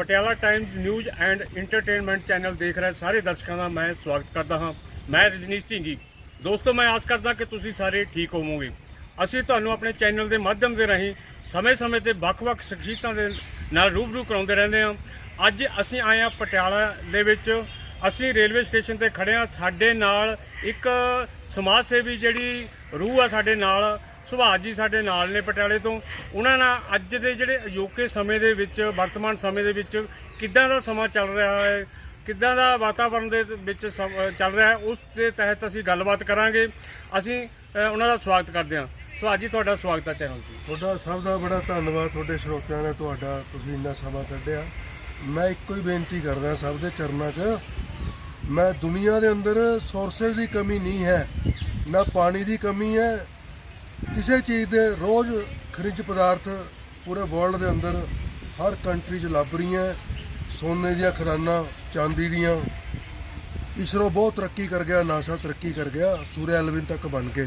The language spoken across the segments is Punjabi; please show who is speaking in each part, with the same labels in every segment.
Speaker 1: Patiala Times news and entertainment channel ਦੇਖ ਰਹੇ ਸਾਰੇ ਦਰਸ਼ਕਾਂ ਦਾ ਮੈਂ ਸਵਾਗਤ ਕਰਦਾ ਹਾਂ। ਮੈਂ ਰਜਨੀਸ਼ ਢਿੰਗੀ। ਦੋਸਤੋ, ਮੈਂ ਆਸ ਕਰਦਾ ਕਿ ਤੁਸੀਂ ਸਾਰੇ ਠੀਕ ਹੋਵੋਗੇ। ਅਸੀਂ ਤੁਹਾਨੂੰ ਆਪਣੇ ਚੈਨਲ ਦੇ ਮਾਧਿਅਮ ਦੇ ਰਾਹੀਂ ਸਮੇਂ-ਸਮੇਂ ਤੇ ਵੱਖ-ਵੱਖ ਸ਼ਖਸੀਅਤਾਂ ਦੇ ਨਾਲ ਰੂਬਰੂ ਕਰਾਉਂਦੇ ਰਹਿੰਦੇ ਹਾਂ। ਅੱਜ ਅਸੀਂ ਆਏ ਹਾਂ ਪਟਿਆਲਾ ਦੇ ਵਿੱਚ। ਅਸੀਂ ਰੇਲਵੇ ਸਟੇਸ਼ਨ ਤੇ ਖੜੇ ਹਾਂ। ਸਾਡੇ ਨਾਲ ਇੱਕ ਸਮਾਜ ਸੇਵੀ ਜਿਹੜੀ ਰੂਹ ਆ ਸਾਡੇ ਨਾਲ ਸੁਭਾਸ਼ ਜੀ ਸਾਡੇ ਨਾਲ ਨੇ ਪਟਿਆਲੇ ਤੋਂ। ਉਹਨਾਂ ਨਾਲ ਅੱਜ ਦੇ ਜਿਹੜੇ ਅਜੋਕੇ ਸਮੇਂ ਦੇ ਵਿੱਚ, ਵਰਤਮਾਨ ਸਮੇਂ ਦੇ ਵਿੱਚ ਕਿੱਦਾਂ ਦਾ ਸਮਾਂ ਚੱਲ ਰਿਹਾ ਹੈ, ਕਿੱਦਾਂ ਦਾ ਵਾਤਾਵਰਣ ਦੇ ਵਿੱਚ ਸਮ- ਚੱਲ ਰਿਹਾ ਹੈ, ਉਸ ਦੇ ਤਹਿਤ ਅਸੀਂ ਗੱਲਬਾਤ ਕਰਾਂਗੇ। ਅਸੀਂ ਉਹਨਾਂ ਦਾ ਸਵਾਗਤ ਕਰਦੇ ਹਾਂ। ਸੁਭਾਸ਼ ਜੀ, ਤੁਹਾਡਾ ਸਵਾਗਤ ਹੈ ਚੈਨਲ ਤੇ।
Speaker 2: ਤੁਹਾਡਾ ਸਭ ਦਾ ਬੜਾ ਧੰਨਵਾਦ ਤੁਹਾਡੇ ਸਰੋਤਿਆਂ ਨੇ, ਤੁਹਾਡਾ ਤੁਸੀਂ ਇੰਨਾ ਸਮਾਂ ਕੱਢਿਆ। ਮੈਂ ਇੱਕੋ ਹੀ ਬੇਨਤੀ ਕਰਦਾ ਸਭ ਦੇ ਚਰਨਾਂ 'ਚ, ਮੈਂ ਦੁਨੀਆ ਦੇ ਅੰਦਰ ਸੋਰਸਸ ਦੀ ਕਮੀ ਨਹੀਂ ਹੈ, ਨਾ ਪਾਣੀ ਦੀ ਕਮੀ ਹੈ ਕਿਸੇ ਚੀਜ਼ ਦੇ ਰੋਜ਼ ਖਣਿਜ ਪਦਾਰਥ ਪੂਰੇ ਵਰਲਡ ਦੇ ਅੰਦਰ ਹਰ ਕੰਟਰੀ 'ਚ ਲੱਭ ਰਹੀਆਂ, ਸੋਨੇ ਦੀਆਂ ਖਦਾਨਾਂ, ਚਾਂਦੀ ਦੀਆਂ। ਇਸਰੋ ਬਹੁਤ ਤਰੱਕੀ ਕਰ ਗਿਆ ਨਾਸਾ ਤਰੱਕੀ ਕਰ ਗਿਆ ਸੂਰਿਆ ਐਲਵਿਨ ਤੱਕ ਬਣ ਕੇ।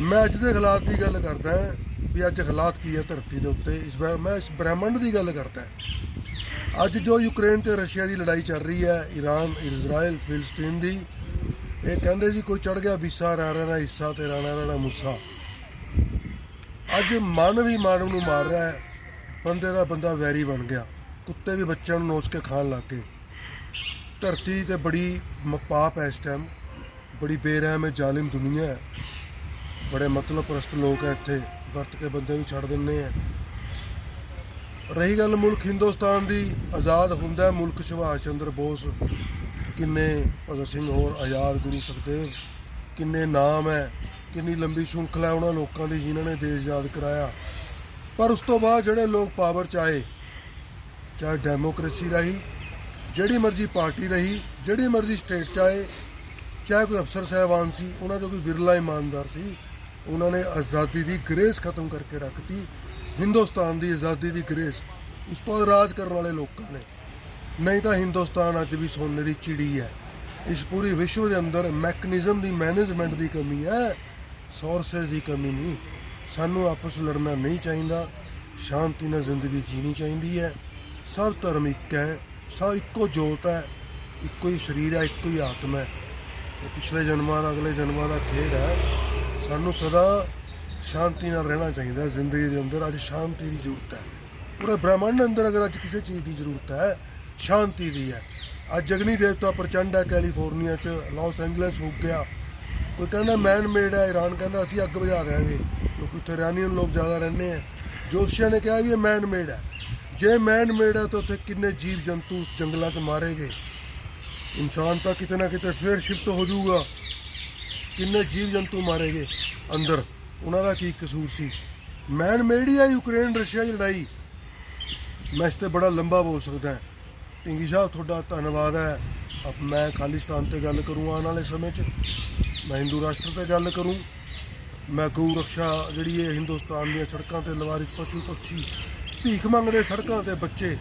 Speaker 2: ਮੈਂ ਅੱਜ ਦੇ ਹਾਲਾਤ ਦੀ ਗੱਲ ਕਰਦਾ ਵੀ ਅੱਜ ਹਾਲਾਤ ਕੀ ਹੈ ਧਰਤੀ ਦੇ ਉੱਤੇ। ਇਸ ਵਾਰ ਮੈਂ ਇਸ ਬ੍ਰਹਿਮੰਡ ਦੀ ਗੱਲ ਕਰਦਾ ਅੱਜ ਜੋ ਯੂਕਰੇਨ ਤੇ ਰਸ਼ੀਆ ਦੀ ਲੜਾਈ ਚੱਲ ਰਹੀ ਹੈ ਈਰਾਨ ਇਜ਼ਰਾਈਲ ਫਿਲਸਤੀਨ ਦੀ ਇਹ ਕਹਿੰਦੇ ਜੀ ਕੋਈ ਚੜ ਗਿਆ ਵਿਸਾ ਰਾਣਾ ਨਾ ਹਿੱਸਾ ਤੇ ਰਾਣਾ ਰਾਣਾ ਮੁੱਸਾ। ਅੱਜ ਮਨ ਵੀ ਮਾਨਵ ਨੂੰ ਮਾਰ ਰਿਹਾ ਹੈ, ਬੰਦੇ ਦਾ ਬੰਦਾ ਵੈਰੀ ਬਣ ਗਿਆ। ਕੁੱਤੇ ਵੀ ਬੱਚਿਆਂ ਨੂੰ ਨੋਚ ਕੇ ਖਾਣ ਲੱਗ ਗਏ। ਧਰਤੀ ਤੇ ਬੜੀ ਮ- ਪਾਪ ਹੈ ਇਸ ਟਾਈਮ ਬੜੀ ਬੇਰਹਿਮ ਹੈ, ਜ਼ਾਲਿਮ ਦੁਨੀਆ ਹੈ। ਬੜੇ ਮਤਲਬ ਪ੍ਰਸਤ ਲੋਕ ਹੈ ਇੱਥੇ। ਵਰਤ ਕੇ ਬੰਦੇ ਨੂੰ ਛੱਡ ਦਿੰਦੇ ਆ ਰਹੀ ਗੱਲ ਮੁਲਕ ਹਿੰਦੁਸਤਾਨ ਦੀ, ਆਜ਼ਾਦ ਹੁੰਦਾ ਮੁਲਕ ਸੁਭਾਸ਼ ਚੰਦਰ ਬੋਸ। ਕਿੰਨੇ ਭਗਤ ਸਿੰਘ ਹੋਰ ਆਜ਼ਾਦ ਗੁਰੂ ਸੁਖਦੇਵ, ਕਿੰਨੇ ਨਾਮ ਹੈ, ਕਿੰਨੀ ਲੰਬੀ ਸ਼ృੰਖਲਾ ਉਹਨਾਂ ਲੋਕਾਂ ਦੀ ਜਿਨ੍ਹਾਂ ਨੇ ਦੇਸ਼ ਆਜ਼ਾਦ ਕਰਾਇਆ। ਪਰ ਉਸ ਤੋਂ ਬਾਅਦ ਜਿਹੜੇ ਲੋਕ ਪਾਵਰ ਚ ਆਏ, ਚਾਹੇ ਡੈਮੋਕ੍ਰੇਸੀ ਰਹੀ, ਜਿਹੜੀ ਮਰਜ਼ੀ ਪਾਰਟੀ ਰਹੀ, ਜਿਹੜੀ ਮਰਜ਼ੀ ਸਟੇਟ ਚ ਆਏ, ਚਾਹੇ ਕੋਈ ਅਫਸਰ ਸਾਹਿਬਾਨ ਸੀ, ਉਹਨਾਂ ਚੋਂ ਕੋਈ ਵਿਰਲਾ ਇਮਾਨਦਾਰ ਸੀ, ਉਹਨਾਂ ਨੇ ਆਜ਼ਾਦੀ ਦੀ ਗ੍ਰੇਸ ਖਤਮ ਕਰਕੇ ਰੱਖਤੀ, ਹਿੰਦੁਸਤਾਨ ਦੀ ਆਜ਼ਾਦੀ ਦੀ ਗ੍ਰੇਸ, ਉਸ ਤੋਂ ਰਾਜ ਕਰਨ ਵਾਲੇ ਲੋਕਾਂ ਨੇ। ਨਹੀਂ ਤਾਂ ਹਿੰਦੁਸਤਾਨ ਅੱਜ ਵੀ ਸੋਨੇ ਦੀ ਚਿੜੀ ਹੈ। ਇਸ ਪੂਰੀ ਵਿਸ਼ਵ ਦੇ ਅੰਦਰ ਮੈਕਨਿਜ਼ਮ ਦੀ ਮੈਨੇਜਮੈਂਟ ਦੀ ਕਮੀ ਹੈ। ਸੋਰਸਸ ਦੀ ਕਮੀ ਨਹੀਂ। ਸਾਨੂੰ ਆਪਸ ਲੜਨਾ ਨਹੀਂ ਚਾਹੀਦਾ। ਸ਼ਾਂਤੀ ਨਾਲ ਜ਼ਿੰਦਗੀ ਜੀਣੀ ਚਾਹੀਦੀ ਹੈ। ਸਭ ਧਰਮ ਇੱਕ ਹੈ। ਸਭ ਇੱਕੋ ਜੋਤ ਹੈ। ਇੱਕੋ ਹੀ ਸਰੀਰ ਹੈ, ਇੱਕੋ ਹੀ ਆਤਮਾ ਹੈ। ਇਹ ਪਿਛਲੇ ਜਨਮਾਂ ਦਾ, ਅਗਲੇ ਜਨਮਾਂ ਦਾ ਖੇਡ ਹੈ। ਸਾਨੂੰ ਸਦਾ ਸ਼ਾਂਤੀ ਨਾਲ ਰਹਿਣਾ ਚਾਹੀਦਾ ਜ਼ਿੰਦਗੀ ਦੇ ਅੰਦਰ। ਅੱਜ ਸ਼ਾਂਤੀ ਦੀ ਜ਼ਰੂਰਤ ਹੈ। ਪੂਰੇ ਬ੍ਰਹਿਮੰਡ ਅੰਦਰ ਅਗਰ ਅੱਜ ਕਿਸੇ ਚੀਜ਼ ਦੀ ਜ਼ਰੂਰਤ ਹੈ ਸ਼ਾਂਤੀ ਦੀ ਹੈ। ਅੱਜ ਜਗਨੀ ਦੇਵਤਾ ਪ੍ਰਚੰਡ ਹੈ ਕੈਲੀਫੋਰਨੀਆ 'ਚ, ਲਾਸ ਐਂਜਲਸ ਹੋ ਗਿਆ। ਕੋਈ ਕਹਿੰਦਾ ਮੈਨ ਮੇਡ ਹੈ, ਈਰਾਨ ਕਹਿੰਦਾ ਅਸੀਂ ਅੱਗ ਬੁਝਾ ਦਿਆਂਗੇ। ਕਿਉਂਕਿ ਉੱਥੇ ਇਰਾਨੀਅਨ ਲੋਕ ਜ਼ਿਆਦਾ ਰਹਿੰਦੇ ਆ। ਜੋਤਸ਼ੀਆਂ ਨੇ ਕਿਹਾ ਵੀ ਇਹ ਮੈਨ ਮੇਡ ਹੈ। ਜੇ ਮੈਨ ਮੇਡ ਹੈ ਤਾਂ ਉੱਥੇ ਕਿੰਨੇ ਜੀਵ ਜੰਤੂ ਉਸ ਜੰਗਲਾਂ 'ਚ ਮਾਰੇ ਗਏ। ਇਨਸਾਨ ਤਾਂ ਕਿਤੇ ਨਾ ਕਿਤੇ ਫੇਰ ਸ਼ਿਫਟ ਹੋ ਜਾਊਗਾ। ਕਿੰਨੇ ਜੀਵ ਜੰਤੂ ਮਾਰੇ ਗਏ ਅੰਦਰ। ਉਹਨਾਂ ਦਾ ਕੀ ਕਸੂਰ ਸੀ? ਮੈਨ ਮੇਡ ਹੀ ਹੈ ਯੂਕਰੇਨ ਰਸ਼ੀਆ ਦੀ ਲੜਾਈ। ਮੈਂ ਇਸ ਤੇ ਬੜਾ ਲੰਬਾ ਬੋਲ ਸਕਦਾ ਹਾਂ। ਪਿੰਗੀ ਸਾਹਿਬ ਤੁਹਾਡਾ ਧੰਨਵਾਦ ਹੈ। ਅਬ ਮੈਂ ਖਾਲਿਸਤਾਨ ਤੇ ਗੱਲ ਕਰੂੰ ਆਉਣ ਵਾਲੇ ਸਮੇਂ 'ਚ। ਮੈਂ ਹਿੰਦੂ ਰਾਸ਼ਟਰ ਤੇ ਗੱਲ ਕਰੂੰ। ਮੈਂ ਗਊ ਰੱਖਿਆ ਜਿਹੜੀ ਹੈ ਹਿੰਦੁਸਤਾਨ ਦੀਆਂ ਸੜਕਾਂ ਤੇ ਲਵਾਰਿਸ ਪਸ਼ੂ ਪੱਛੀ, ਭੀਖ ਮੰਗਦੇ ਸੜਕਾਂ ਤੇ ਬੱਚੇ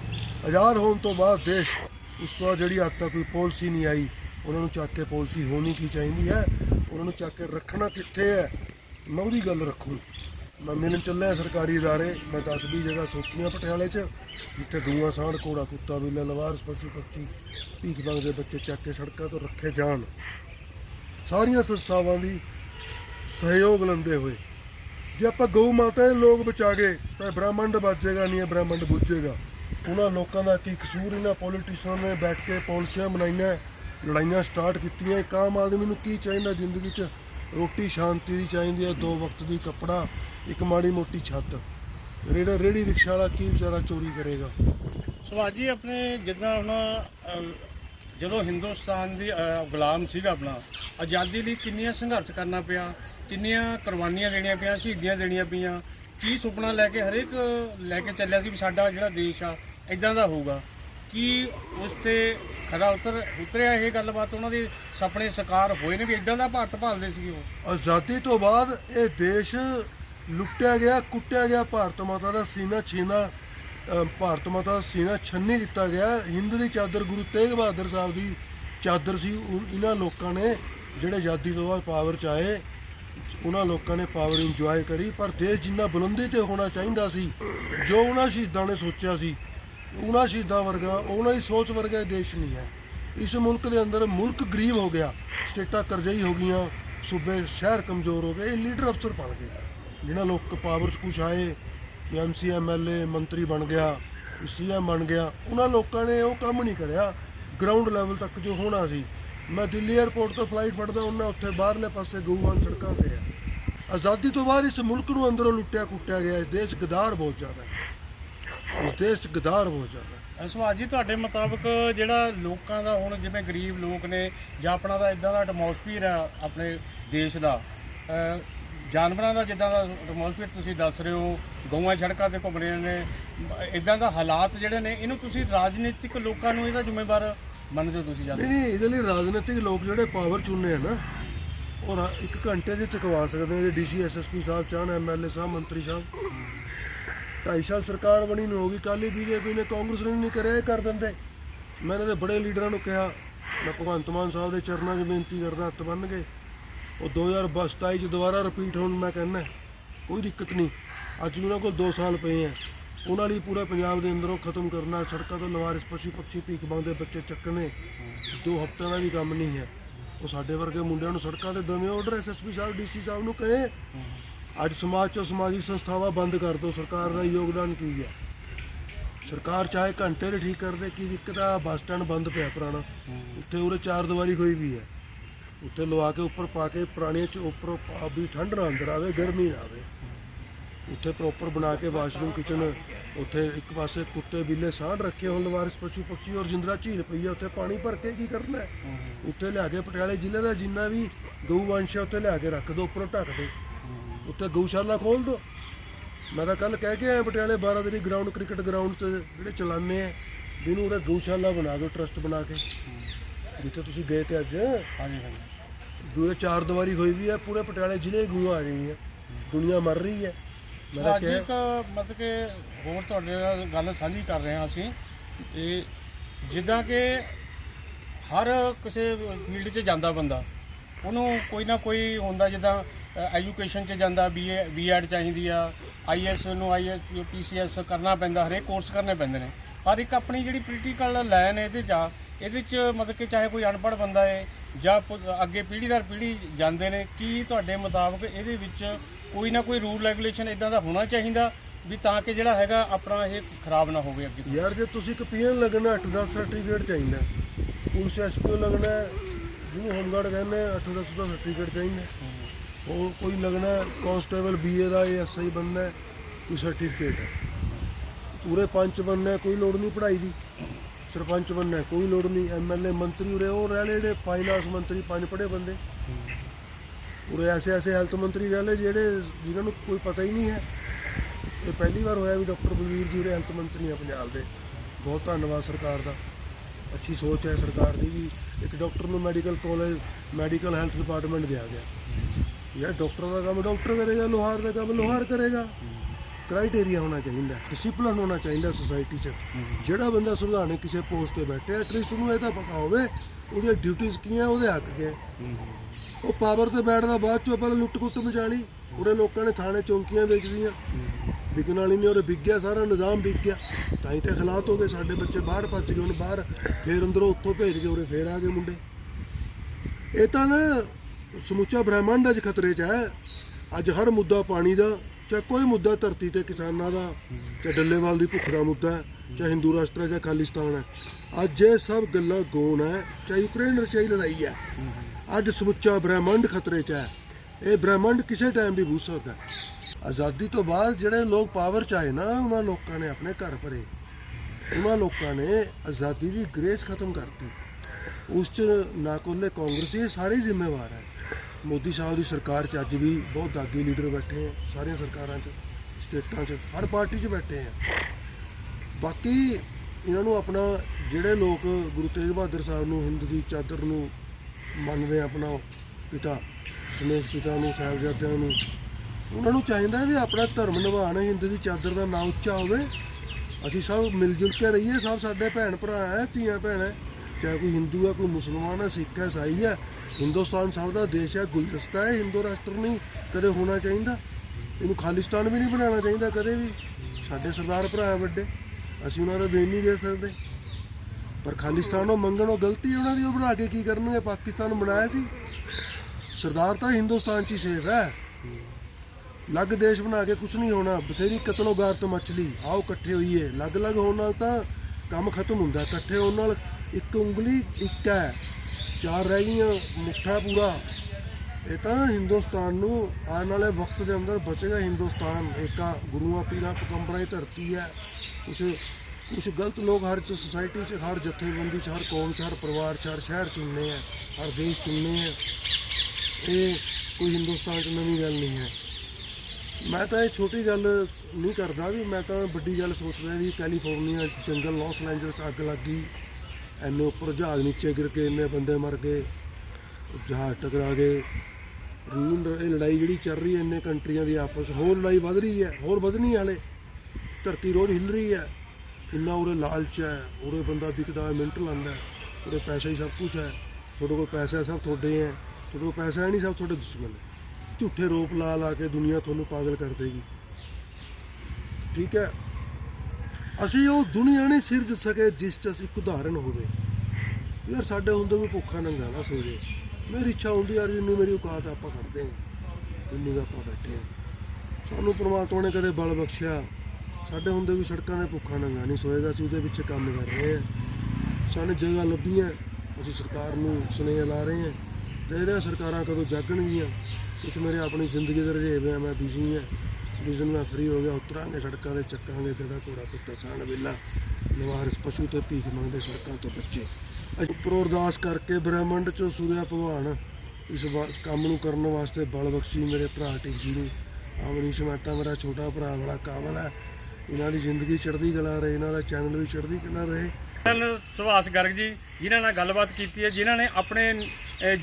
Speaker 2: ਆਜ਼ਾਦ ਹੋਣ ਤੋਂ ਬਾਅਦ ਦੇਸ਼, ਉਸ ਤੋਂ ਬਾਅਦ ਜਿਹੜੀ ਅੱਜ ਤੱਕ ਕੋਈ ਪਾਲਿਸੀ ਨਹੀਂ ਆਈ, ਉਹਨਾਂ ਨੂੰ ਚੱਕ ਕੇ ਪਾਲਿਸੀ ਹੋਣੀ ਕੀ ਚਾਹੀਦੀ ਹੈ? ਉਹਨਾਂ ਨੂੰ ਚੱਕ ਕੇ ਰੱਖਣਾ ਕਿੱਥੇ ਹੈ? ਮੈਂ ਉਹਦੀ ਗੱਲ ਰੱਖੂ। ਮੈਂ ਮਿਲਣ ਚੱਲਿਆ ਸਰਕਾਰੀ ادارے ਮੈਂ 10 20 ਜਗ੍ਹਾ ਸੋਚੀਆਂ ਪਟਿਆਲੇ 'ਚ ਜਿੱਥੇ ਗਊਆਂ ਸਾਂਢ ਘੋੜਾ ਕੁੱਤਾ ਬਿੱਲਾ ਲਵਾਰਸ ਪਸ਼ੂ ਪੱਖੀ ਭੀਖ ਮੰਗਦੇ ਬੱਚੇ ਚੱਕ ਕੇ ਸੜਕਾਂ ਤੋਂ ਰੱਖੇ ਜਾਣ ਸਾਰੀਆਂ ਸੰਸਥਾਵਾਂ ਦੀ ਸਹਿਯੋਗ ਲੈਂਦੇ ਹੋਏ ਜੇ ਆਪਾਂ ਗਊ ਮਾਤਾ ਦੇ ਲੋਕ ਬਚਾ ਗਏ ਤਾਂ ਇਹ ਬ੍ਰਹਿਮੰਡ ਬਚੇਗਾ ਨਹੀਂ ਇਹ ਬ੍ਰਹਿਮੰਡ ਬੁੱਝੇਗਾ ਉਹਨਾਂ ਲੋਕਾਂ ਦਾ ਕੀ ਕਸੂਰ ਇਹਨਾਂ ਪੋਲੀਟੀਸ਼ੀਅਨਾਂ ਨੇ ਬੈਠ ਕੇ ਪਾਲਿਸੀਆਂ ਬਣਾਈਆਂ ਲੜਾਈਆਂ ਸਟਾਰਟ ਕੀਤੀਆਂ ਇੱਕ ਆਮ ਆਦਮੀ ਨੂੰ ਕੀ ਚਾਹੀਦਾ ਜ਼ਿੰਦਗੀ 'ਚ ਰੋਟੀ ਸ਼ਾਂਤੀ ਦੀ ਚਾਹੀਦੀ ਹੈ ਦੋ ਵਕਤ ਦੀ ਕੱਪੜਾ ਇੱਕ ਮਾੜੀ ਮੋਟੀ ਛੱਤ। ਰੇੜਾ ਰੇੜੀ ਰਿਕਸ਼ਾ ਵਾਲਾ ਕੀ ਵਿਚਾਰਾ ਚੋਰੀ ਕਰੇਗਾ?
Speaker 1: ਸੁਭਾਸ਼ ਜੀ ਆਪਣੇ ਜਿੱਦਾਂ ਹੁਣ ਜਦੋਂ ਹਿੰਦੁਸਤਾਨ ਦੀ ਗੁਲਾਮ ਸੀਗਾ ਆਪਣਾ ਆਜ਼ਾਦੀ ਲਈ ਕਿੰਨੀਆਂ ਸੰਘਰਸ਼ ਕਰਨਾ ਪਿਆ ਕਿੰਨੀਆਂ ਕੁਰਬਾਨੀਆਂ ਦੇਣੀਆਂ ਪਿਆ ਸ਼ਹੀਦੀਆਂ ਦੇਣੀਆਂ ਪਈਆਂ ਕੀ ਸੁਪਨਾ ਲੈ ਕੇ ਹਰੇਕ ਲੈ ਕੇ ਚੱਲਿਆ ਸੀ ਵੀ ਸਾਡਾ ਜਿਹੜਾ ਦੇਸ਼ ਆ ਇਦਾਂ ਦਾ ਹੋਊਗਾ? ਕੀ ਉਸ ਤੇ ਖਰਾ ਉਤਰ ਉਤਰਿਆ ਇਹ ਗੱਲਬਾਤ? ਉਹਨਾਂ ਦੇ ਸੁਪਨੇ ਸਾਕਾਰ ਹੋਏ ਨੇ ਵੀ ਇਦਾਂ ਦਾ ਭਾਰਤ ਭਾਲਦੇ ਸੀਗੇ ਉਹ।
Speaker 2: ਆਜ਼ਾਦੀ ਤੋਂ ਬਾਅਦ ਇਹ ਦੇਸ਼ ਲੁੱਟਿਆ ਗਿਆ ਕੁੱਟਿਆ ਗਿਆ ਭਾਰਤ ਮਾਤਾ ਦਾ ਸੀਨਾ ਛੀਨਾ ਅ, ਭਾਰਤ ਮਾਤਾ ਦਾ ਸੀਨਾ ਛੰਨੀ ਕੀਤਾ ਗਿਆ। ਹਿੰਦ ਦੀ ਚਾਦਰ ਗੁਰੂ ਤੇਗ ਬਹਾਦਰ ਸਾਹਿਬ ਦੀ ਚਾਦਰ ਸੀ। ਉਨ- ਇਹਨਾਂ ਲੋਕਾਂ ਨੇ ਜਿਹੜੇ ਆਜ਼ਾਦੀ ਤੋਂ ਬਾਅਦ ਪਾਵਰ ਚ ਆਏ ਉਹਨਾਂ ਲੋਕਾਂ ਨੇ ਪਾਵਰ ਇੰਜੋਏ ਕਰੀ ਪਰ ਦੇਸ਼ ਜਿੰਨਾ ਬੁਲੰਦੀ ਤੇ ਹੋਣਾ ਚਾਹੀਦਾ ਸੀ ਜੋ ਉਹਨਾਂ ਸ਼ਹੀਦਾਂ ਨੇ ਸੋਚਿਆ ਸੀ ਉਹਨਾਂ ਸ਼ਹੀਦਾਂ ਵਰਗਾ ਉਹਨਾਂ ਦੀ ਸੋਚ ਵਰਗਾ ਇਹ ਦੇਸ਼ ਨਹੀਂ ਹੈ। ਇਸ ਮੁਲਕ ਦੇ ਅੰਦਰ ਮੁਲਕ ਗਰੀਬ ਹੋ ਗਿਆ ਸਟੇਟਾਂ ਕਰਜ਼ਈ ਹੋ ਗਈਆਂ ਸੂਬੇ ਸ਼ਹਿਰ ਕਮਜ਼ੋਰ ਹੋ ਗਏ ਇਹ ਲੀਡਰ ਅਫਸਰ ਬਣ ਗਏ। ਜਿਹਨਾਂ ਲੋਕ ਪਾਵਰ 'ਚ ਕੁਛ ਆਏ ਕਿ ਐਮਸੀ ਐਮਐਲਏ ਮੰਤਰੀ ਬਣ ਗਿਆ ਸੀਐਮ ਬਣ ਗਿਆ, ਉਹਨਾਂ ਲੋਕਾਂ ਨੇ ਉਹ ਕੰਮ ਨਹੀਂ ਕਰਿਆ। ਗਰਾਊਂਡ ਲੈਵਲ ਤੱਕ ਜੋ ਹੋਣਾ ਸੀ। ਮੈਂ ਦਿੱਲੀ 에ਅਰਪੋਰਟ ਤੋਂ ਫਲਾਈਟ ਫੜਦਾ, ਉਹਨਾਂ ਉੱਥੇ ਬਾਹਰਲੇ ਪਾਸੇ ਗਊਵਾਨ ਸੜਕਾਂ ਤੇ ਆ ਆਜ਼ਾਦੀ ਤੋਂ ਬਾਅਦ ਇਸ ਮੁਲਕ ਨੂੰ ਅੰਦਰੋਂ ਲੁੱਟਿਆ ਕੁੱਟਿਆ ਗਿਆ, ਇਸ ਦੇਸ਼ ਗਦਾਰ ਬਹੁਤ ਜ਼ਿਆਦਾ ਇਸ ਦੇਸ਼ 'ਚ ਗਦਾਰ ਬਹੁਤ ਜ਼ਿਆਦਾ ਹੈ।
Speaker 1: ਜੀ ਤੁਹਾਡੇ ਮੁਤਾਬਕ ਜਿਹੜਾ ਲੋਕਾਂ ਦਾ ਹੁਣ ਜਿਵੇਂ ਗਰੀਬ ਲੋਕ ਨੇ ਜਾਂ ਆਪਣਾ ਦਾ ਇਦਾਂ ਦਾ ਐਟਮੋਸਫੀਅਰ ਆ ਆਪਣੇ ਦੇਸ਼ ਦਾ ਜਾਨਵਰਾਂ ਦਾ ਜਿੱਦਾਂ ਦਾ ਐਟਮੋਸਫੀਅਰ ਤੁਸੀਂ ਦੱਸ ਰਹੇ ਹੋ, ਗਊਆਂ ਸੜਕਾਂ ਤੇ ਘੁੰਮ ਰਹੀਆਂ ਨੇ ਇਦਾਂ ਦਾ ਹਾਲਾਤ ਜਿਹੜੇ ਨੇ, ਇਹਨੂੰ ਤੁਸੀਂ ਰਾਜਨੀਤਿਕ ਲੋਕਾਂ ਨੂੰ ਇਹਦਾ ਜ਼ਿੰਮੇਵਾਰ ਮੰਨਦੇ ਹੋ ਤੁਸੀਂ ਜਾਂਦੇ
Speaker 2: ਨਹੀਂ ਇਹਦੇ ਲਈ ਰਾਜਨੀਤਿਕ ਲੋਕ ਜਿਹੜੇ ਪਾਵਰ ਚੁਣਨੇ ਆ ਨਾ, ਉਹ ਇੱਕ ਘੰਟੇ ਦੇ ਚੁਕਵਾ ਸਕਦੇ ਨੇ ਡੀਸੀ ਐਸਐਸਪੀ ਸਾਹਿਬ ਚਾਹਣ ਐਮਐਲਏ ਸਾਹਿਬ, ਮੰਤਰੀ ਸਾਹਿਬ। ਢਾਈ ਸਾਲ ਸਰਕਾਰ ਬਣੀ ਨੂੰ ਹੋ ਗਈ ਕੱਲ ਹੀ ਬੀਜੇਪੀ ਨੇ ਕਾਂਗਰਸ ਨੇ ਨਹੀਂ ਕਰਿਆ, ਇਹ ਕਰ ਦਿੰਦੇ। ਮੈਂ ਇਹਨਾਂ ਦੇ ਬੜੇ ਲੀਡਰਾਂ ਨੂੰ ਕਿਹਾ, ਮੈਂ ਭਗਵੰਤ ਮਾਨ ਸਾਹਿਬ ਦੇ ਚਰਨਾਂ 'ਚ ਬੇਨਤੀ ਕਰਦਾ, ਹੱਥ ਬੰਨ੍ਹ ਕੇ ਉਹ 2027 ਚ ਦੁਬਾਰਾ ਰਿਪੀਟ ਹੋਣ ਮੈਂ ਕਹਿੰਦਾ ਕੋਈ ਦਿੱਕਤ ਨਹੀਂ। ਅੱਜ ਵੀ ਉਹਨਾਂ ਕੋਲ 2 ਸਾਲ ਪਏ ਆ ਉਹਨਾਂ ਲਈ ਪੂਰਾ ਪੰਜਾਬ ਦੇ ਅੰਦਰੋਂ ਖਤਮ ਕਰਨਾ, ਸੜਕਾਂ ਤੋਂ ਲਵਾਰਿਸ ਪਸ਼ੂ ਪਕਸ਼ੀ ਭੀਖ ਮੰਗਦੇ ਬੱਚੇ ਚੱਕਣੇ, ਦੋ ਹਫ਼ਤਿਆਂ ਦਾ ਵੀ ਕੰਮ ਨਹੀਂ ਹੈ। ਉਹ ਸਾਡੇ ਵਰਗੇ ਮੁੰਡਿਆਂ ਨੂੰ ਸੜਕਾਂ ਤੇ ਦਵੇਂ ਆਰਡਰ ਐਸਐਸਪੀ ਸਾਹਿਬ ਡੀਸੀ ਸਾਹਿਬ ਨੂੰ ਕਹੇ, ਅੱਜ ਸਮਾਜ ਚੋਂ ਸਮਾਜੀ ਸੰਸਥਾਵਾਂ ਬੰਦ ਕਰ ਦਿਓ ਸਰਕਾਰ ਦਾ ਯੋਗਦਾਨ ਕੀ ਹੈ? ਸਰਕਾਰ ਚਾਹੇ ਘੰਟੇ ਦੇ ਠੀਕ ਕਰ ਦੇ, ਕੀ ਦਿੱਕਤ ਆ? ਬੱਸ ਸਟੈਂਡ ਬੰਦ ਪਿਆ ਪੁਰਾਣਾ। ਉੱਥੇ ਉਰੇ ਚਾਰ ਦੀਵਾਰੀ ਹੋਈ ਵੀ ਹੈ। ਉੱਤੇ ਲਵਾ ਕੇ ਉੱਪਰ ਪਾ ਕੇ ਪੁਰਾਣੇ ਚ ਉੱਪਰੋਂ ਪਾ ਵੀ ਠੰਡ ਨਾ ਅੰਦਰ ਆਵੇ, ਗਰਮੀ ਨਾ ਆਵੇ। ਉੱਥੇ ਪ੍ਰੋਪਰ ਬਣਾ ਕੇ ਵਾਸ਼ਰੂਮ ਕਿਚਨ ਉੱਥੇ ਇੱਕ ਪਾਸੇ ਕੁੱਤੇ, ਬਿੱਲੇ ਸਾਂਢ ਰੱਖੇ ਹੋਣ ਲਵਾਰਿਸ ਪਸ਼ੂ ਪਕਸ਼ੀ ਔਰ ਜਿੰਦਰਾ ਝੀਲ ਪਈ ਹੈ ਉੱਥੇ ਪਾਣੀ ਭਰ ਕੇ ਕੀ ਕਰਨਾ ਹੈ? ਉੱਥੇ ਲਿਆ ਕੇ ਪਟਿਆਲੇ ਜ਼ਿਲ੍ਹੇ ਦਾ ਜਿੰਨਾ ਵੀ ਗਊ ਵੰਸ਼ ਹੈ ਉੱਥੇ ਲਿਆ ਕੇ ਰੱਖ ਦਿਓ ਉੱਪਰੋਂ ਢੱਕ ਦਿਓ ਉੱਥੇ ਗਊਸ਼ਾਲਾ ਖੋਲ ਦਿਓ ਮੈਂ ਤਾਂ ਕੱਲ ਕਹਿ ਕੇ ਆਇਆ ਪਟਿਆਲੇ 12 ਦਿਨੀ ਗਰਾਊਂਡ ਕ੍ਰਿਕਟ ਗਰਾਊਂਡ 'ਚ ਜਿਹੜੇ ਚਲਾਉਂਦੇ ਆ, ਵੀ ਇਹਨੂੰ ਉਹਦਾ ਗਊਸ਼ਾਲਾ ਬਣਾ ਦਿਓ ਟਰਸਟ ਬਣਾ ਕੇ। ਜਿੱਥੇ ਤੁਸੀਂ ਗਏ ਤੇ ਅੱਜ।
Speaker 1: ਹਾਂਜੀ ਹਾਂਜੀ।
Speaker 2: ਪੂਰੇ ਚਾਰ ਦੀਵਾਰੀ ਹੋਈ ਵੀ ਹੈ ਪੂਰੇ ਪਟਿਆਲੇ ਜ਼ਿਲ੍ਹੇ ਗਊਆਂ ਆ ਰਹੀਆਂ ਦੁਨੀਆ ਮਰ ਰਹੀ ਹੈ ਮੈਂ ਤਾਂ
Speaker 1: ਰਾਜੀ
Speaker 2: ਕਿਹਾ
Speaker 1: ਇੱਕ ਮਤਲਬ ਕਿ ਹੋਰ ਤੁਹਾਡੇ ਨਾਲ ਗੱਲ ਸਾਂਝੀ ਕਰ ਰਹੇ ਹਾਂ ਅਸੀਂ। ਇਹ ਜਿੱਦਾਂ ਕਿ ਹਰ ਕਿਸੇ ਫੀਲਡ 'ਚ ਜਾਂਦਾ ਬੰਦਾ। ਉਹਨੂੰ ਕੋਈ ਨਾ ਕੋਈ ਹੁੰਦਾ ਜਿੱਦਾਂ ਐਜੂਕੇਸ਼ਨ 'ਚ ਜਾਂਦਾ ਬੀਏ ਬੀਐਡ ਚਾਹੀਦੀ ਆ। ਆਈਐਸ ਨੂੰ ਆਈਐਸ ਪੀਸੀਐਸ ਕਰਨਾ ਪੈਂਦਾ ਹਰੇਕ ਕੋਰਸ ਕਰਨੇ ਪੈਂਦੇ ਨੇ। ਪਰ ਇੱਕ ਆਪਣੀ ਜਿਹੜੀ ਪੋਲੀਟੀਕਲ ਲਾਈਨ ਇਹਦੇ ਆ ਇਹਦੇ 'ਚ ਮਤਲਬ ਕਿ ਚਾਹੇ ਕੋਈ ਅਨਪੜ੍ਹ ਬੰਦਾ ਹੈ ਜਾਂ ਅੱਗੇ ਪੀੜ੍ਹੀ ਦਰ ਪੀੜ੍ਹੀ ਜਾਂਦੇ ਨੇ, ਕੀ ਤੁਹਾਡੇ ਮੁਤਾਬਕ ਇਹਦੇ ਵਿੱਚ ਕੋਈ ਨਾ ਕੋਈ ਰੂਲ ਰੈਗੂਲੇਸ਼ਨ ਇਦਾਂ ਦਾ ਹੋਣਾ ਚਾਹੀਦਾ ਵੀ ਤਾਂ ਕਿ ਜਿਹੜਾ ਹੈਗਾ ਆਪਣਾ ਇਹ ਖਰਾਬ ਨਾ ਹੋਵੇ ਅੱਗੇ
Speaker 2: ਯਾਰ, ਜੇ ਤੁਸੀਂ ਇੱਕ ਪੀਐਨ ਲੱਗਣਾ 8-10 ਸਰਟੀਫਿਕੇਟ ਚਾਹੀਦਾ। ਪੁਲਿਸ ਐਸਪੀਓ ਲੱਗਣਾ ਜਿਹਨੂੰ ਹੋਮਗਾਰਡ ਕਹਿੰਦੇ 8-10 ਦਾ ਸਰਟੀਫਿਕੇਟ ਚਾਹੀਦਾ। ਹੋਰ ਕੋਈ ਲੱਗਣਾ ਕਾਂਸਟੇਬਲ ਬੀਏ ਦਾ ਐਸਆਈ ਬਣਨਾ ਕੋਈ ਸਰਟੀਫਿਕੇਟ ਹੈ ਪੂਰੇ ਪੰਚ ਬਣਨਾ ਕੋਈ ਲੋੜ ਨਹੀਂ ਪੜ੍ਹਾਈ ਦੀ। ਸਰਪੰਚ ਬਣਨਾ ਹੈ, ਕੋਈ ਲੋੜ ਨਹੀਂ। ਐਮਐਲਏ ਮੰਤਰੀ ਉਰੇ ਉਹ ਰਹਿ ਲਏ ਜਿਹੜੇ ਫਾਈਨਾਂਸ ਮੰਤਰੀ ਪੰਜ ਪੜ੍ਹੇ ਬੰਦੇ। ਉਰੇ ਐਸੇ ਐਸੇ ਹੈਲਥ ਮੰਤਰੀ ਰਹਿ ਲਏ ਜਿਹੜੇ ਜਿਨ੍ਹਾਂ ਨੂੰ ਕੋਈ ਪਤਾ ਹੀ ਨਹੀਂ ਹੈ। ਇਹ ਪਹਿਲੀ ਵਾਰ ਹੋਇਆ ਵੀ ਡਾਕਟਰ ਬਲਵੀਰ ਜੀ ਉਰੇ ਹੈਲਥ ਮੰਤਰੀ ਆ ਪੰਜਾਬ ਦੇ। ਬਹੁਤ ਧੰਨਵਾਦ ਸਰਕਾਰ ਦਾ। ਅੱਛੀ ਸੋਚ ਹੈ ਸਰਕਾਰ ਦੀ ਵੀ ਇੱਕ ਡਾਕਟਰ ਨੂੰ medical college medical health department ਦਿਆ ਗਿਆ। ਯਾਰ ਡਾਕਟਰ ਦਾ ਕੰਮ ਡਾਕਟਰ ਕਰੇਗਾ ਲੋਹਾਰ ਦਾ ਕੰਮ ਲੋਹਾਰ ਕਰੇਗਾ। ਕ੍ਰਾਈਟੇਰੀਆ ਹੋਣਾ ਚਾਹੀਦਾ ਡਿਸਪਲਿਨ ਹੋਣਾ ਚਾਹੀਦਾ ਸੋਸਾਇਟੀ 'ਚ। ਜਿਹੜਾ ਬੰਦਾ ਸੰਵਿਧਾਨਕ ਕਿਸੇ ਪੋਸਟ ਤੇ ਬੈਠਿਆ ਐਟਲੀਸਟ ਉਹਨੂੰ ਇਹ ਤਾਂ ਪਤਾ ਹੋਵੇ ਉਹਦੀਆਂ ਡਿਊਟੀਆਂ ਕੀ ਆ, ਉਹਦੇ ਹੱਕ ਕੀ ਆ। ਉਹ ਪਾਵਰ ਤੇ ਬੈਠਦਾ, ਬਾਅਦ ਚੋਂ ਪਹਿਲਾਂ ਲੁੱਟ ਕੁੱਟ ਮਚਾ ਲਈ ਉਰੇ ਲੋਕਾਂ ਨੇ ਥਾਣੇ ਚੌਂਕੀਆਂ ਵੇਚ ਵੇਚਦੀਆਂ। ਵਿਕਣ ਵਾਲੀ ਨਹੀਂ ਉਰੇ ਵਿਕ ਗਿਆ ਸਾਰਾ ਨਿਜ਼ਾਮ ਵਿਕ ਗਿਆ ਤਾਂ ਹੀ ਤੇ ਹਾਲਾਤ ਹੋ ਗਏ, ਸਾਡੇ ਬੱਚੇ ਬਾਹਰ ਭੱਜ ਗਏ ਹੁਣ ਬਾਹਰ ਫੇਰ ਅੰਦਰੋਂ ਉੱਥੋਂ ਭੇਜ ਕੇ ਉਰੇ ਫੇਰ ਆ ਗਏ ਮੁੰਡੇ। ਇਹ ਤਾਂ ਨਾ ਸਮੁੱਚਾ ਬ੍ਰਹਿਮੰਡ ਅੱਜ ਖਤਰੇ 'ਚ ਹੈ। ਅੱਜ ਹਰ ਮੁੱਦਾ ਪਾਣੀ ਦਾ ਚਾਹੇ ਕੋਈ ਮੁੱਦਾ ਧਰਤੀ ਤੇ ਕਿਸਾਨਾਂ ਦਾ, ਚਾਹੇ ਡੱਲੇਵਾਲ ਦੀ ਭੁੱਖ ਦਾ ਮੁੱਦਾ ਹੈ, ਚਾਹੇ ਹਿੰਦੂ ਰਾਸ਼ਟਰ ਹੈ ਜਾਂ ਖਾਲਿਸਤਾਨ ਹੈ, ਅੱਜ ਇਹ ਸਭ ਗੱਲਾਂ ਗੌਣ ਹੈ, ਚਾਹੇ ਯੂਕਰੇਨ ਰਸ਼ੀਆ ਲੜਾਈ ਹੈ। ਅੱਜ ਸਮੁੱਚਾ ਬ੍ਰਹਿਮੰਡ ਖਤਰੇ 'ਚ ਹੈ। ਇਹ ਬ੍ਰਹਿਮੰਡ ਕਿਸੇ ਟਾਈਮ ਵੀ ਬੂਝ ਸਕਦਾ ਆਜ਼ਾਦੀ ਤੋਂ ਬਾਅਦ ਜਿਹੜੇ ਲੋਕ ਪਾਵਰ 'ਚ ਆਏ ਨਾ, ਉਹਨਾਂ ਲੋਕਾਂ ਨੇ ਆਪਣੇ ਘਰ ਭਰੇ। ਉਹਨਾਂ ਲੋਕਾਂ ਨੇ ਆਜ਼ਾਦੀ ਦੀ ਗ੍ਰੇਸ ਖਤਮ ਕਰਤੀ। ਉਸ 'ਚ ਨਾ ਕੋਲੇ ਕਾਂਗਰਸੀ, ਇਹ ਸਾਰੇ ਜ਼ਿੰਮੇਵਾਰ ਹੈ। ਮੋਦੀ ਸਾਹਿਬ ਦੀ ਸਰਕਾਰ 'ਚ ਅੱਜ ਵੀ ਬਹੁਤ ਦਾਗੀ ਲੀਡਰ ਬੈਠੇ ਆ, ਸਾਰੀਆਂ ਸਰਕਾਰਾਂ 'ਚ, ਸਟੇਟਾਂ 'ਚ, ਹਰ ਪਾਰਟੀ 'ਚ ਬੈਠੇ ਆ ਬਾਕੀ ਇਹਨਾਂ ਨੂੰ ਆਪਣਾ ਜਿਹੜੇ ਲੋਕ ਗੁਰੂ ਤੇਗ ਬਹਾਦਰ ਸਾਹਿਬ ਨੂੰ, ਹਿੰਦ ਦੀ ਚਾਦਰ ਨੂੰ ਮੰਨਦੇ ਆ ਆਪਣਾ ਪਿਤਾ ਸਨੇਸ਼ ਪਿਤਾ ਨੂੰ, ਸਾਹਿਬਜ਼ਾਦਿਆਂ ਨੂੰ, ਉਹਨਾਂ ਨੂੰ ਚਾਹੀਦਾ ਵੀ ਆਪਣਾ ਧਰਮ ਨਿਭਾਉਣ, ਹਿੰਦ ਦੀ ਚਾਦਰ ਦਾ ਨਾਂ ਉੱਚਾ ਹੋਵੇ ਅਸੀਂ ਸਭ ਮਿਲ ਜੁਲ ਕੇ ਰਹੀਏ, ਸਭ ਸਾਡੇ ਭੈਣ ਭਰਾ ਹੈ, ਧੀਆਂ ਭੈਣ ਹੈ। ਚਾਹੇ ਕੋਈ ਹਿੰਦੂ ਹੈ, ਕੋਈ ਮੁਸਲਮਾਨ ਹੈ, ਸਿੱਖ ਹੈ, ਈਸਾਈ ਹੈ ਹਿੰਦੁਸਤਾਨ ਸਭ ਦਾ ਦੇਸ਼ ਹੈ, ਗੁਲਦਸਤਾ ਹੈ, ਹਿੰਦੂ ਰਾਸ਼ਟਰ ਨਹੀਂ ਕਦੇ ਹੋਣਾ ਚਾਹੀਦਾ। ਇਹਨੂੰ ਖਾਲਿਸਤਾਨ ਵੀ ਨਹੀਂ ਬਣਾਉਣਾ ਚਾਹੀਦਾ ਕਦੇ ਵੀ। ਸਾਡੇ ਸਰਦਾਰ ਭਰਾ ਹੈ ਵੱਡੇ, ਅਸੀਂ ਉਹਨਾਂ ਦਾ ਦੇਣ ਨਹੀਂ ਦੇ ਸਕਦੇ। ਪਰ ਖਾਲਿਸਤਾਨ ਉਹ ਮੰਗਣ ਉਹ ਗਲਤੀ ਉਹਨਾਂ ਦੀ, ਉਹ ਬਣਾ ਕੇ ਕੀ ਕਰਨਗੇ? ਪਾਕਿਸਤਾਨ ਬਣਾਇਆ ਸੀ। ਸਰਦਾਰ ਤਾਂ ਹਿੰਦੁਸਤਾਨ 'ਚ ਹੀ ਸੇਫ ਹੈ। ਲੱਗ ਦੇਸ਼ ਬਣਾ ਕੇ ਕੁਝ ਨਹੀਂ ਹੋਣਾ, ਬਥੇਰੀ ਕਤਲੋਗਾਰ ਤੋਂ ਮਚਲੀ ਆਓ, ਇਕੱਠੇ ਹੋਈਏ। ਲੱਗ ਲੱਗ ਹੋਣ ਨਾਲ ਤਾਂ ਕੰਮ ਖਤਮ ਹੁੰਦਾ। ਇਕੱਠੇ ਹੋਣ ਨਾਲ ਇੱਕ ਉਂਗਲੀ, ਇੱਕ ਹੈ ਚਾਰ ਰਹਿ ਗਈਆਂ, ਮੁੱਠਾ ਪੂਰਾ। ਇਹ ਤਾਂ ਹਿੰਦੁਸਤਾਨ ਨੂੰ ਆਉਣ ਵਾਲੇ ਵਕਤ ਦੇ ਅੰਦਰ ਬਚੇਗਾ ਹਿੰਦੁਸਤਾਨ। ਏਕਾ ਗੁਰੂਆਂ ਪੀਰਾਂ ਪਕੰਬਰਾਂ ਦੀ ਧਰਤੀ ਹੈ। ਕੁਛ ਕੁਛ ਗਲਤ ਲੋਕ ਹਰ ਸੋਸਾਇਟੀ 'ਚ, ਹਰ ਜਥੇਬੰਦੀ 'ਚ, ਹਰ ਕੌਮ 'ਚ, ਹਰ ਪਰਿਵਾਰ 'ਚ, ਹਰ ਸ਼ਹਿਰ 'ਚ ਹੁੰਨੇ ਆ, ਹਰ ਦੇਸ਼ 'ਚ ਹੁੰਨੇ ਆ। ਇਹ ਕੋਈ ਹਿੰਦੁਸਤਾਨ 'ਚ ਨਵੀਂ ਗੱਲ ਨਹੀਂ ਹੈ। ਮੈਂ ਤਾਂ ਇਹ ਛੋਟੀ ਗੱਲ ਨਹੀਂ ਕਰਦਾ ਵੀ ਮੈਂ ਤਾਂ ਵੱਡੀ ਗੱਲ ਸੋਚਦਾ ਵੀ ਕੈਲੀਫੋਰਨੀਆ ਜੰਗਲ, ਲਾਸ ਐਂਜਲਸ ਅੱਗ ਲੱਗ ਗਈ। ਐਨੇ ਉੱਪਰ ਜਹਾਜ਼ ਨੀਚੇ ਗਿਰ ਕੇ ਇੰਨੇ ਬੰਦੇ ਮਰ ਗਏ ਜਹਾਜ਼ ਟਕਰਾ ਗਏ। ਰੀਨ ਇਹ ਲੜਾਈ ਜਿਹੜੀ ਚੱਲ ਰਹੀ ਹੈ ਇੰਨੇ ਕੰਟਰੀਆਂ ਦੀ ਆਪਸ ਹੋਰ ਲੜਾਈ ਵੱਧ ਰਹੀ ਹੈ ਹੋਰ ਵਧਣੀ ਵਾਲੇ ਧਰਤੀ ਰੋਜ਼ ਹਿੱਲ ਰਹੀ ਹੈ। ਇੰਨਾ ਉਰੇ ਲਾਲਚ ਹੈ ਉਰੇ ਬੰਦਾ ਵਿਕਦਾ ਹੈ ਮਿੰਟ ਲਾਉਂਦਾ ਹੈ ਉਰੇ ਪੈਸਾ ਹੀ ਸਭ ਕੁਝ ਹੈ। ਤੁਹਾਡੇ ਕੋਲ ਪੈਸਾ ਹੈ, ਸਭ ਤੁਹਾਡੇ ਹੈ। ਤੁਹਾਡੇ ਕੋਲ ਪੈਸਾ ਹੈ ਨਹੀਂ ਸਭ ਤੁਹਾਡੇ ਦੁਸ਼ਮਣ ਹੈ। ਝੂਠੇ ਰੋਪ ਲਾ ਲਾ ਕੇ ਦੁਨੀਆ ਤੁਹਾਨੂੰ ਪਾਗਲ ਕਰ ਦੇਗੀ। ਠੀਕ ਹੈ। ਅਸੀਂ ਉਹ ਦੁਨੀਆ ਨਹੀਂ ਸਿਰਜ ਸਕੇ ਜਿਸ ਚ ਅਸੀਂ ਇੱਕ ਉਦਾਹਰਨ ਹੋਵੇ। ਯਾਰ ਸਾਡੇ ਹੁੰਦੇ ਕੋਈ ਭੁੱਖਾ ਨੰਗਾ ਨਾ ਸੋ ਜੇ। ਮੇਰੀ ਇੱਛਾ ਹੁੰਦੀ ਯਾਰ ਜਿੰਨੀ ਮੇਰੀ ਔਕਾਤ ਆਪਾਂ ਕਰਦੇ ਹਾਂ, ਜਿੰਨੀ ਕੁ ਆਪਾਂ ਬੈਠੇ ਹਾਂ। ਸਾਨੂੰ ਪ੍ਰਮਾਤਮਾ ਨੇ ਕਦੇ ਬਲ ਬਖਸ਼ਿਆ। ਸਾਡੇ ਹੁੰਦੇ ਵੀ ਸੜਕਾਂ 'ਤੇ ਭੁੱਖਾ ਨੰਗਾ ਨਹੀਂ ਸੋਏਗਾ, ਅਸੀਂ ਉਹਦੇ ਵਿੱਚ ਕੰਮ ਕਰ ਰਹੇ ਹਾਂ। ਸਾਨੂੰ ਜਗ੍ਹਾ ਲੱਭੀਆਂ ਅਸੀਂ ਸਰਕਾਰ ਨੂੰ ਸੁਨੇਹਾ ਲਾ ਰਹੇ ਹਾਂ। ਤੇ ਇਹਦੇ ਸਰਕਾਰਾਂ ਕਦੋਂ ਜਾਗਣਗੀਆਂ? ਕੁਛ ਮੇਰੇ ਆਪਣੀ ਜ਼ਿੰਦਗੀ ਦੇ ਰਜੇਵੇ ਆ, ਮੈਂ ਬਿਜ਼ੀ ਹਾਂ। ਬਿਜ਼ਨ ਮੈਂ ਫ੍ਰੀ ਹੋ ਗਿਆ, ਉਤਰਾਂਗੇ ਸੜਕਾਂ ਦੇ, ਚੱਕਾਂਗੇ ਗਦਾ ਘੋੜਾ, ਕੁੱਤਾ ਸਾਨ ਵੇਲਾ ਨਵਾਰਸ, ਪਸ਼ੂ ਤੇ ਭੀਖ ਮੰਗਦੇ ਸੜਕਾਂ ਤੋਂ ਬੱਚੇ। ਅਸੀਂ ਅਰਦਾਸ ਕਰਕੇ ਬ੍ਰਹਿਮੰਡ 'ਚੋਂ ਸੂਰਿਆ ਭਗਵਾਨ ਇਸ ਕੰਮ ਨੂੰ ਕਰਨ ਵਾਸਤੇ ਬਲ ਬਖਸ਼ੀ ਮੇਰੇ ਭਰਾ ਟਿੱਕੀ ਨੂੰ। ਅਮਰੀਸ਼ ਮਹਿਤਾ ਮੇਰਾ ਛੋਟਾ ਭਰਾ ਬੜਾ ਕਾਬਲ ਹੈ। ਇਹਨਾਂ ਦੀ ਜ਼ਿੰਦਗੀ ਚੜ੍ਹਦੀ ਕਲਾ ਰਹੇ, ਇਹਨਾਂ ਦਾ ਚੈਨਲ ਵੀ ਚੜ੍ਹਦੀ ਕਲਾ ਰਹੇ।
Speaker 1: ਚੈਨਲ ਸੁਭਾਸ਼ ਗਰਗ ਜੀ, ਜਿਨ੍ਹਾਂ ਨਾਲ ਗੱਲਬਾਤ ਕੀਤੀ ਹੈ, ਜਿਨ੍ਹਾਂ ਨੇ ਆਪਣੇ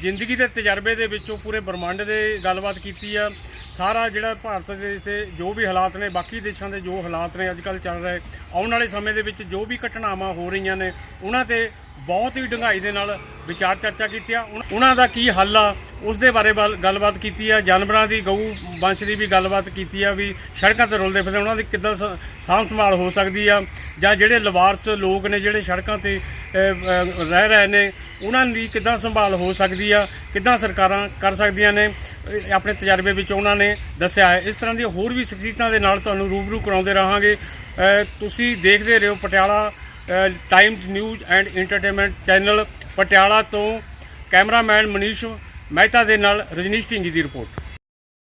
Speaker 1: ਜ਼ਿੰਦਗੀ ਦੇ ਤਜਰਬੇ ਦੇ ਵਿੱਚੋਂ ਪੂਰੇ ਬ੍ਰਹਮੰਡ ਦੇ ਗੱਲਬਾਤ ਕੀਤੀ ਆ। ਸਾਰਾ ਜਿਹੜਾ ਭਾਰਤ ਦੇ ਤੇ ਜੋ ਵੀ ਹਾਲਾਤ ਨੇ, ਬਾਕੀ ਦੇਸ਼ਾਂ ਦੇ ਜੋ ਹਾਲਾਤ ਨੇ ਅੱਜ ਕੱਲ੍ਹ ਚੱਲ ਰਹੇ, ਆਉਣ ਵਾਲੇ ਸਮੇਂ ਦੇ ਵਿੱਚ ਜੋ ਵੀ ਘਟਨਾਵਾਂ ਹੋ ਰਹੀਆਂ ਨੇ, ਉਹਨਾਂ ਤੇ ਬਹੁਤ ਹੀ ਡੂੰਘਾਈ ਦੇ ਨਾਲ ਵਿਚਾਰ ਚਰਚਾ ਕੀਤੀ ਆ। ਉਨ- ਉਹਨਾਂ ਦਾ ਕੀ ਹੱਲ ਆ, ਉਸ ਦੇ ਬਾਰੇ ਵੱਲ- ਗੱਲਬਾਤ ਕੀਤੀ ਆ, ਜਾਨਵਰਾਂ ਦੀ, ਗਊ, ਵੰਸ਼ ਦੀ ਵੀ ਗੱਲਬਾਤ ਕੀਤੀ ਆ, ਵੀ ਸੜਕਾਂ ਤੇ ਰੁਲਦੇ ਫਿਰਦੇ, ਉਹਨਾਂ ਦੀ ਕਿੱਦਾਂ ਸ- ਸਾਂਭ ਸੰਭਾਲ ਹੋ ਸਕਦੀ ਆ, ਜਾਂ ਜਿਹੜੇ ਲਵਾਰਸ ਲੋਕ ਨੇ, ਜਿਹੜੇ ਸੜਕਾਂ ਤੇ ਰਹਿ ਰਹੇ ਨੇ ਉਹਨਾਂ ਦੀ ਕਿੱਦਾਂ ਸੰਭਾਲ ਹੋ ਸਕਦੀ ਆ, ਕਿੱਦਾਂ ਸਰਕਾਰਾਂ ਕਰ ਸਕਦੀਆਂ ਨੇ ਆਪਣੇ ਤਜਰਬੇ ਵਿੱਚ ਉਹਨਾਂ ਨੇ ਦੱਸਿਆ ਹੈ। ਇਸ ਤਰ੍ਹਾਂ ਦੀਆਂ ਹੋਰ ਵੀ ਸ਼ਖਸੀਅਤਾਂ ਦੇ ਨਾਲ ਤੁਹਾਨੂੰ ਰੂਬਰੂ ਕਰਾਉਂਦੇ ਰਹਾਂਗੇ। ਤੁਸੀਂ ਦੇਖਦੇ ਰਹੋ Patiala Times news and entertainment channel Patiala ਤੋਂ ਕੈਮਰਾਮੈਨ ਮਨੀਸ਼ ਮਹਿਤਾ ਦੇ ਨਾਲ ਰਜਨੀਸ਼ ਢਿੰਗੀ ਦੀ ਰਿਪੋਰਟ।